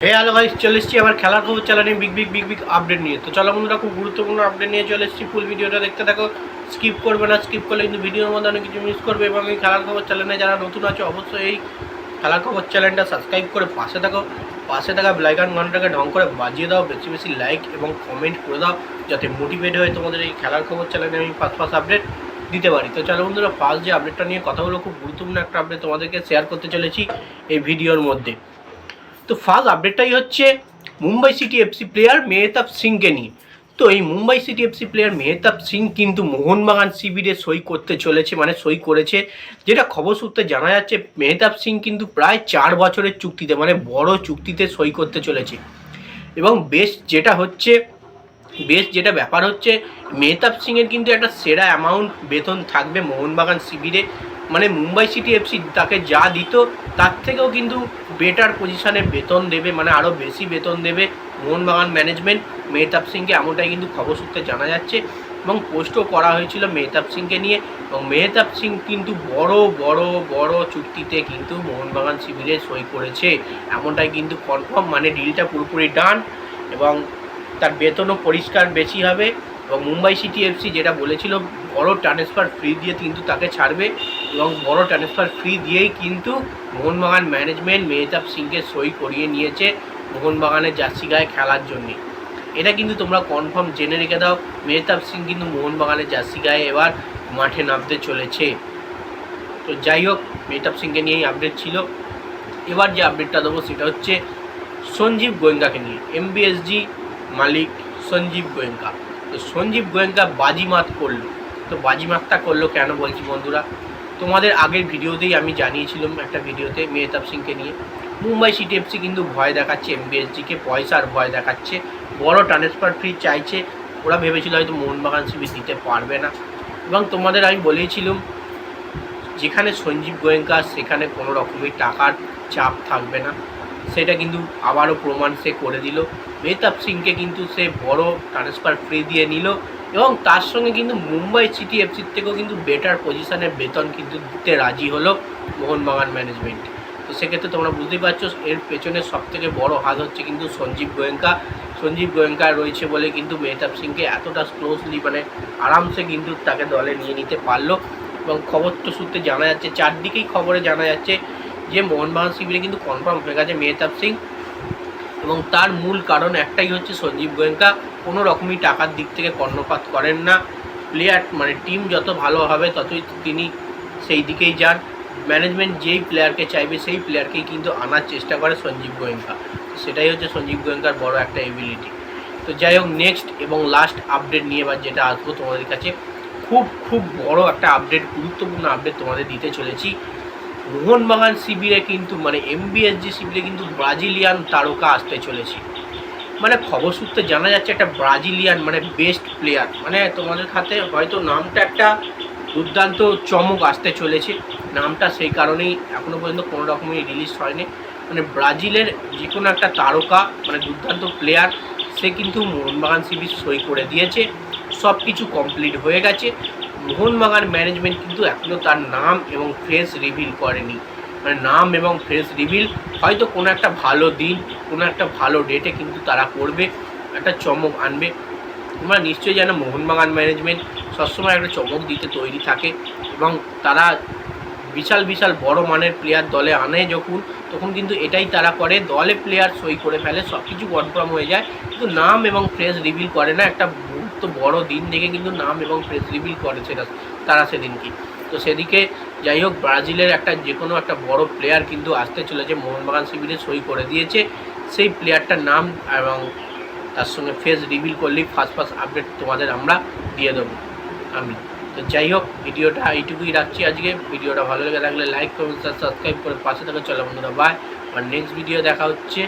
হে hello ভাই চলে এসেছি আবার খেলার খবর চালানি big big big big update নিয়ে। তো চলো বন্ধুরা, খুব গুরুত্বপূর্ণ আপডেট নিয়ে চলে এসেছি। ফুল ভিডিওটা দেখতে থাকো। স্কিপ করবে না স্কিপ করলে কিন্তু ভিডিওর মধ্যে অনেক কিছু মিস করবে এবং এই খেলার খবর চ্যানেলে যারা নতুন আছে, অবশ্যই এই খেলার খবর চ্যানেলটা সাবস্ক্রাইব করে পাশে থাকো। পাশে থাকা ব্লাইকান ঘন্টাকে ঢং করে বাজিয়ে দাও, বেশি বেশি লাইক এবং কমেন্ট করে দাও, যাতে মোটিভেট হয়ে তোমাদের এই খেলার খবর চ্যানেলে আমি ফার্স্ট ফার্স্ট আপডেট দিতে পারি। তো চলো বন্ধুরা ফার্স্ট যে আপডেটটা নিয়ে কথা হলো খুব গুরুত্বপূর্ণ একটা আপডেট তোমাদেরকে শেয়ার করতে চলেছি এই ভিডিওর মধ্যে। তো ফার্স্ট আপডেটটাই হচ্ছে Mumbai city FC player Mehtab সিংকে নিয়ে। তো এই Mumbai city FC player Mehtab Singh কিন্তু মোহনবাগান শিবিরে সই করতে চলেছে মানে সই করেছে, যেটা খবর সূত্রে জানা যাচ্ছে মেহতাব সিং কিন্তু প্রায় চার বছরের চুক্তিতে মানে বড় চুক্তিতে সই করতে চলেছে। এবং বেশ যেটা হচ্ছে, বেশ যেটা ব্যাপার হচ্ছে, মেহতাব সিংয়ের কিন্তু একটা সেরা অ্যামাউন্ট বেতন থাকবে মোহনবাগান শিবিরে মানে মুম্বাই সিটি এফসি তাকে যা দিত, তার থেকেও কিন্তু বেটার পজিশানে বেতন দেবে মানে আরও বেশি বেতন দেবে মোহনবাগান ম্যানেজমেন্ট মেহতাব সিংকে এমনটাই কিন্তু খবর সূত্রে জানা যাচ্ছে। এবং পোস্টও করা হয়েছিল মেহতাব সিংকে নিয়ে। এবং মেহতাব সিং কিন্তু বড় বড় বড় চুক্তিতে কিন্তু মোহনবাগান শিবিরে সই করেছে। এমনটাই কিন্তু কনফার্ম মানে ডিলটা পুরোপুরি ডান এবং তার বেতনও পরিষ্কার বেশি হবে। এবং মুম্বাই সিটি এফসি যেটা বলেছিল, বড় ট্রান্সফার ফ্রি দিয়ে কিন্তু তাকে ছাড়বে। এবং বড় ট্রান্সফার ফ্রি দিয়েই কিন্তু মোহনবাগান ম্যানেজমেন্ট মেহতাব সিংকে সই করিয়ে নিয়েছে মোহনবাগানের জার্সি গায়ে খেলার জন্যে। এটা কিন্তু তোমরা কনফার্ম জেনে রেখে দাও, মেহতাব সিং কিন্তু মোহনবাগানের জার্সি গায়ে এবার মাঠে নামতে চলেছে। তো যাই হোক, মেহতাব সিংকে নিয়েই আপডেট ছিল। এবার যে আপডেটটা দেবো সেটা হচ্ছে সঞ্জীব গোয়েঙ্কাকে নিয়ে। এমবিএসজি মালিক সঞ্জীব গোয়েঙ্কা। তো সঞ্জীব গোয়েঙ্কা বাজিমাত করল। তো বাজিমাতটা করল কেন বলছি বন্ধুরা? তোমাদের আগের ভিডিওতেই আমি জানিয়েছিলাম একটা ভিডিওতে মেহতাব সিংকে নিয়ে। মুম্বাই সিটি এফসি কিন্তু ভয় দেখাচ্ছে এমবিএসজিকে পয়সার ভয় দেখাচ্ছে। বড় ট্রান্সফার ফ্রি চাইছে। ওরা ভেবেছিল হয়তো মোহনবাগান সিবি দিতে পারবে না। এবং তোমাদের আমি বলেছিলাম, যেখানে সঞ্জীব গোয়েঙ্কা, সেখানে কোনো রকমের টাকার চাপ থাকবে না। সেটা কিন্তু আবারও প্রমাণ সে করে দিল। মেহতাব সিংকে কিন্তু সে বড় ট্রান্সফার ফ্রি দিয়ে নিল এবং তার সঙ্গে কিন্তু মুম্বাই সিটি এফসির থেকেও কিন্তু বেটার পজিশনের বেতন কিন্তু দিতে রাজি হলো মোহনবাগান ম্যানেজমেন্ট তো সেক্ষেত্রে তোমরা বুঝতেই পারছ, এর পেছনে সব থেকে বড় হাত হচ্ছে কিন্তু সঞ্জীব গোয়েঙ্কা। সঞ্জীব গোয়েঙ্কা রয়েছে বলে কিন্তু মেহতাব সিংকে এতটা ক্লোজলি মানে আরামসে কিন্তু তাকে দলে নিয়ে নিতে পারল। এবং খবর তো সূত্রে জানা যাচ্ছে, চারদিকেই খবরে জানা যাচ্ছে যে মোহনবাগান শিবিরে কিন্তু কনফার্ম হয়ে গেছে মেহতাব সিং। এবং তার মূল কারণ একটাই হচ্ছে সঞ্জীব গোয়েঙ্কা, কোনো রকমই টাকার দিক থেকে কর্ণপাত করেন না। প্লেয়ার মানে টিম যত ভালো হবে, ততই তিনি সেই দিকেই যান। ম্যানেজমেন্ট যেই প্লেয়ারকে চাইবে, সেই প্লেয়ারকেই কিন্তু আনার চেষ্টা করে সঞ্জীব গোয়েঙ্কা। সেটাই হচ্ছে সঞ্জীব গোয়েঙ্কার বড় একটা এবিলিটি তো যাই হোক নেক্সট এবং লাস্ট আপডেট নিয়ে এবার যেটা আসব তোমাদের কাছে। খুব খুব বড় একটা আপডেট গুরুত্বপূর্ণ আপডেট তোমাদের দিতে চলেছি। মোহনবাগান শিবিরে কিন্তু মানে এমবিএসজি শিবিরে কিন্তু ব্রাজিলিয়ান তারকা আসতে চলেছে। মানে খবর সূত্রে জানা যাচ্ছে একটা ব্রাজিলিয়ান মানে বেস্ট প্লেয়ার মানে তোমাদের খাতে হয়তো নামটা একটা দুর্দান্ত চমক আসতে চলেছে। নামটা সেই কারণেই এখনও পর্যন্ত কোনো রকমই রিলিজ হয়নি। মানে ব্রাজিলের যে কোনো একটা তারকা মানে দুর্দান্ত প্লেয়ার সে কিন্তু মোহনবাগান শিবির সই করে দিয়েছে। সব কিছু কমপ্লিট হয়ে গেছে। মোহনবাগান ম্যানেজমেন্ট কিন্তু এখনও তার নাম এবং ফেস রিভিল করেনি। মানে নাম এবং ফেস রিভিল হয়তো কোনো একটা ভালো দিন, কোনো একটা ভালো ডেটে কিন্তু তারা করবে, একটা চমক আনবে। তোমরা নিশ্চয়ই জানো মোহনবাগান ম্যানেজমেন্ট সবসময় একটা চমক দিতে তৈরি থাকে এবং তারা বিশাল বিশাল বড় মানের প্লেয়ার দলে আনে যখন, তখন কিন্তু এটাই তারা করে, দলে প্লেয়ার সই করে ফেলে সব কিছু কনফার্ম হয়ে যায়। কিন্তু নাম এবং ফ্রেস রিভিল করে না, একটা বড় দিন দেখে কিন্তু নাম এবং ফ্রেস রিভিল করে সেটা, তারা সেদিনকে। তো সেদিকে যাই হোক, ব্রাজিলের একটা যে কোনো একটা বড় প্লেয়ার কিন্তু আসতে চলেছে, মোহনবাগান শিবিরে সই করে দিয়েছে। সেই প্লেয়ারটার নাম এবং তার সঙ্গে ফেস রিভিল করলেই ফার্স্ট ফার্স্ট আপডেট তোমাদের আমরা দিয়ে দেবো। আমি। তো যাই হোক, ভিডিওটা এইটুকুই রাখছি আজকে। ভিডিওটা ভালো লেগে থাকলে লাইক কমেন্ট সাবস্ক্রাইব করে পাশে থাকা চলো বন্ধুরা বাই আর নেক্সট ভিডিও দেখা হচ্ছে।